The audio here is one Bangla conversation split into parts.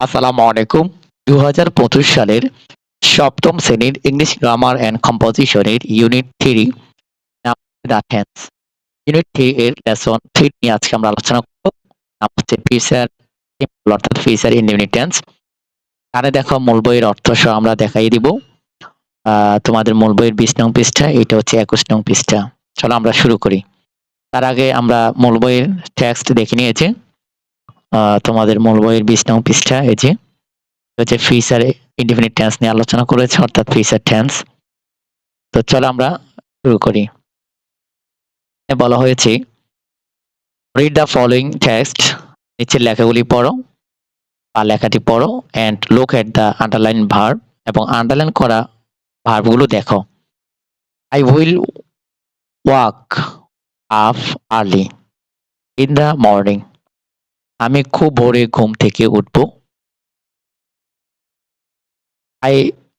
আসসালামু আলাইকুম। দু হাজার পঁচিশ সালের সপ্তম শ্রেণির English grammar and কম্পোজিশনের unit three the tense unit three এর লেসন থ্রি নিয়ে আজকে আমরা আলোচনা করব। নাম হচ্ছে ফিচার অর্থাৎ ফিচার ইন ইউনিট টেন্স এখানে দেখো মূল বইয়ের অর্থ সহ আমরা দেখাই দিব। তোমাদের মূল বইয়ের বিশ নং পৃষ্ঠা, এটা হচ্ছে একুশ নং পৃষ্ঠা। চলো আমরা শুরু করি। তার আগে আমরা মূল বইয়ের টেক্সট দেখে নিয়েছি। তোমাদের মূল বইয়ের বিশ নং পৃষ্ঠা, এই যে হচ্ছে ফিচার ইনডিফিনিট টেন্স নিয়ে আলোচনা করেছে, অর্থাৎ ফিচার টেন্স তো চলো আমরা শুরু করি। বলা হয়েছে রিড দ্য ফলোইং টেক্সট নিচের লেখাগুলি পড়ো বা লেখাটি পড়ো and look at the underline verb এবং আন্ডারলাইন করা ভার্বগুলো দেখো। I will wake up early in the morning আমি খুব ভোরে ঘুম থেকে উঠবো। I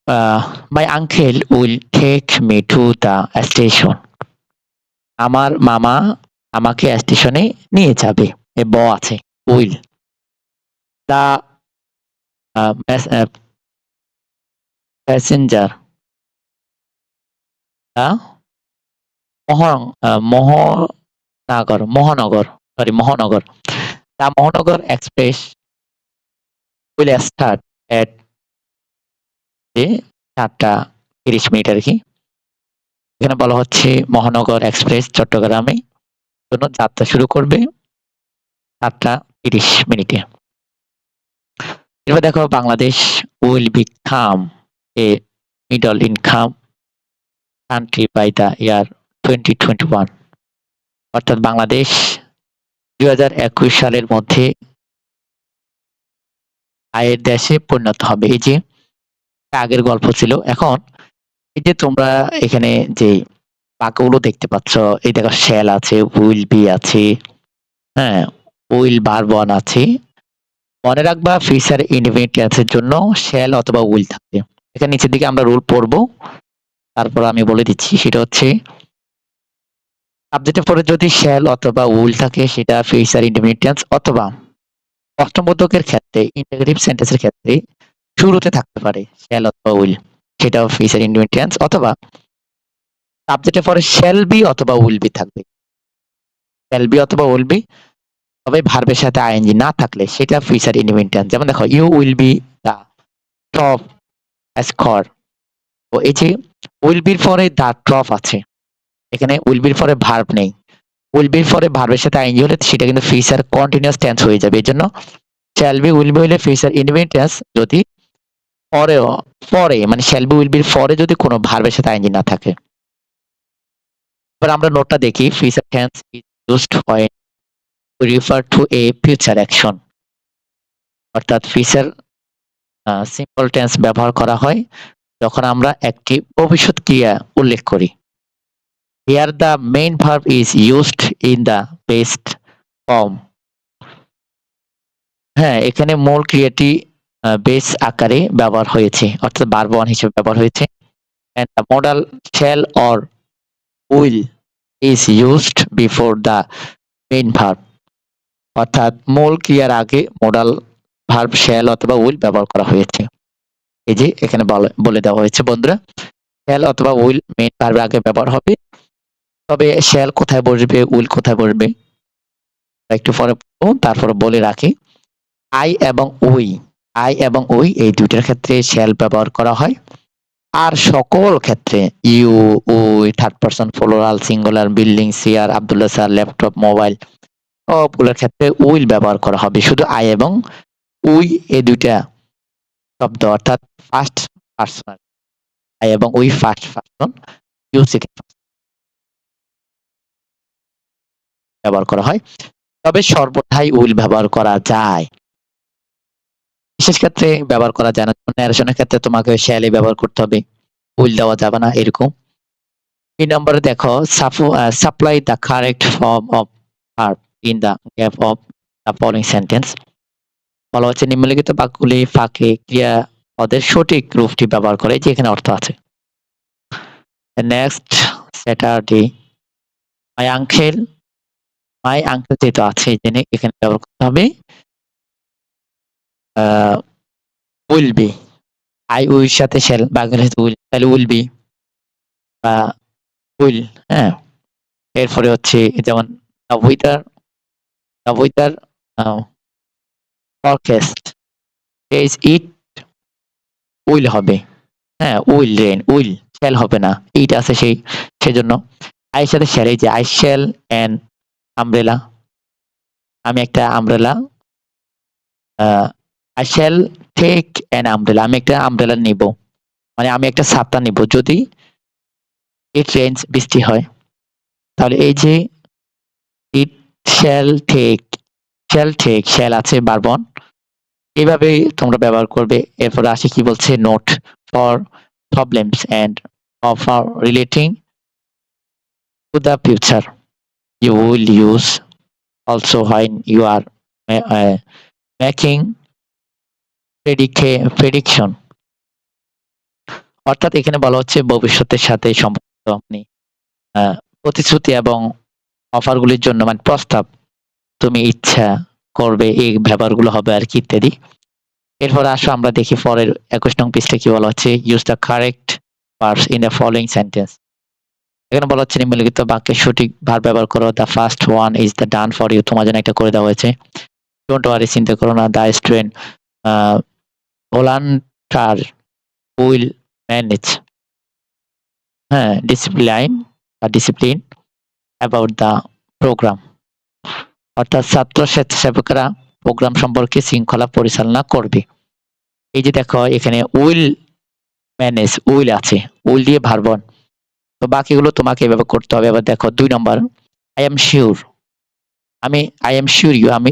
uh, my uncle will take me to station আমার মামা আমাকে স্টেশনে নিয়ে যাবে এ ব আছে উইল। The passenger. মহানগর মহানগর সরি মহানগর। দা মহানগর এক্সপ্রেস উইল স্টার্ট এট যে চারটা তিরিশ মিনিট আর কি। এখানে বলা হচ্ছে মহানগর এক্সপ্রেস চট্টগ্রামে। জন্য যাত্রা শুরু করবে সাতটা তিরিশ মিনিটে। এবার দেখো Bangladesh will become a middle income country by the year twenty twenty one. অর্থাৎ বাংলাদেশ দুই হাজার একুশ সালের মধ্যে আয়ের দেশে পরিণত হবে। এই যে আগের গল্প ছিল, এখন এই যে তোমরা এখানে যে বাক্যগুলো দেখতে পাচ্ছ, এই দেখো শ্যাল আছে উইল বি আছে হ্যাঁ উইল বারবন আছে। মনে রাখবা ফিচার ইন্ডিপেন্ডেন্ট টেন্সের জন্য শ্যাল অথবা উইল থাকবে এখানে নিচের দিকে আমরা রুল পড়ব, তারপর আমি বলে দিচ্ছি, সেটা হচ্ছে সাবজেক্টের পরে যদি শ্যাল অথবা উইল থাকে, সেটা ফিচার ইন্ডিপেন্ডেন্ট অথবা অষ্টমবোধকের ক্ষেত্রে ইন্টাগ্রেটিভ সেন্টেন্সের ক্ষেত্রে শুরুতে থাকতে পারে শ্যাল অথবা উইল সেটাও ফিচার ইন্ডিপেন্ডেন্ট অথবা সাবজেক্টের পরে শ্যাল বি অথবা উইল বি থাকবে। শ্যাল বি অথবা উইল বি তবে ভার্বের সাথে আইএনজি না থাকলে সেটা ফিচার ইন্ডিপেন্ডেন্ট যেমন দেখো you will be the top scorer তো এই যে উইল বির পরে দা ট্রফ আছে। এখানে উইল বির পরে ভার্ব নেই। উইল বির পরে ভার্বের সাথে আইএনজি হলে সেটা কিন্তু ফিচার কন্টিনিউয়াস টেন্স হয়ে যাবে। এর জন্য শ্যাল বি উইল বি হলে ফিচার ইন্ডিপেন্ডেন্ট টেন্স যদি পরে পরে মানে শ্যাল বি উইল বির পরে যদি কোনো ভার্বের সাথে আইএনজি না থাকে। এবার আমরা নোটটা দেখি future tense is used when we refer to a future অর্থাৎ ফিচার সিম্পল টেন্স ব্যবহার করা হয়, যখন আমরা একটি ভবিষ্যৎ ক্রিয়া উল্লেখ করি। Here the main verb is used in the base form হ্যাঁ এখানে মূল ক্রিয়াটি বেস আকারে ব্যবহার হয়েছে, অর্থাৎ বারবন হিসেবে ব্যবহার হয়েছে। And the modal shall or will is used before the main verb অর্থাৎ মূল ক্রিয়ার আগে মোডাল ভার্ব শ্যাল অথবা উইল ব্যবহার করা হয়েছে। এই যে এখানে বলে- দেওয়া হয়েছে বন্ধুরা। শ্যাল অথবা উইল মেইন ভার্বের আগে ব্যবহার হবে। তবে শ্যাল কোথায় বসবে, উইল কোথায় বসবে? একটু পরে তারপরে বলে রাখি। আই এবং উই, আই এবং উই এই দুইটার ক্ষেত্রে শ্যাল ব্যবহার করা হয়। আর সকল ক্ষেত্রে, you, we third person plural singular building chair Abdullah sir laptop mobile সবগুলোর ক্ষেত্রে উইল ব্যবহার করা হবে। শুধু আই এবং উই এই দুইটা শব্দ, অর্থাৎ ফার্স্ট পার্সন আই এবং we first person you second ব্যবহার করা হয়। তবে সর্বদাই উইল ব্যবহার করা যায়। বিশেষ ক্ষেত্রে ব্যবহার করা যায় না। ন্যারেশনের ক্ষেত্রে তোমাকে শ্যালে ব্যবহার করতে হবে। উইল দেওয়া যাবে না এরকম। এই নম্বরে দেখো supply the correct form of verb in the gap of the following sentence বলা হচ্ছে, নিম্নলিখিত বাক্যগুলি ফাঁকে ক্রিয়া পদের সঠিক রূপটি ব্যবহার করে যে এখানে অর্থ আছে। Next Saturday my uncle my uncle যেহেতু আছে জেনে এখানে ব্যবহার করতে হবে। উইল বি আই উইল সাথে শ্যাল বাঘের সাথে উইল তাহলে উইল বি বা উইল হ্যাঁ। এরপরে হচ্ছে যেমন the weather forecast is it will হবে? হ্যাঁ উইল রেন উইল শ্যাল হবে না। ইট আছে সেই, সেজন্য। আইয়ের সাথে শ্যাল এই যে আই শ্যাল অ্যান আমব্রেলা আমি একটা umbrella I shall take an umbrella আমি একটা আমব্রেলা নিব। মানে আমি একটা ছাতা নিব। যদি ইট রেঞ্জ বৃষ্টি হয়, তাহলে এই যে it shall take shall take shall আছে বারবন এইভাবে তোমরা ব্যবহার করবে। এরপর আসি কি বলছে? Note for problems and offer relating to the future you will use also when you are making prediction অর্থাৎ এখানে বলা হচ্ছে ভবিষ্যতের সাথে সম্পর্কিত আপনি প্রতিশ্রুতি এবং অফারগুলির জন্য মানে প্রস্তাব, তুমি ইচ্ছা করবে এই ব্যবহারগুলো হবে আর কি ইত্যাদি। এরপর আসো আমরা দেখি পরের একুশ নং পৃষ্ঠে কি বলা হচ্ছে use the correct parts in the following sentence এখানে বলা হচ্ছে নিম্নলিখিত বাক্যের সঠিক ভার ব্যবহার করো। The first one is the done for you তোমার জন্য একটা করে দেওয়া হয়েছে। ডোন্ট ওয়ারি চিন্তা করো না। The student volunteer will manage হ্যাঁ ডিসিপ্লিন বা ডিসিপ্লিন অ্যাবাউট দ্য প্রোগ্রাম অর্থাৎ ছাত্র স্বেচ্ছাসেবকরা প্রোগ্রাম সম্পর্কে শৃঙ্খলা পরিচালনা করবে। এই যে দেখো, এখানে উইল ম্যানেজ উইল আছে। উইল দিয়ে ভারবন তো বাকিগুলো তোমাকে এভাবে করতে হবে। এবার দেখো, দুই নম্বর আই এম শিওর আমি আই এম শিওর ইউ আমি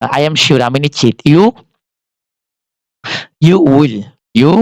আই এম শিওর আমি নিশ্চিত। You you will you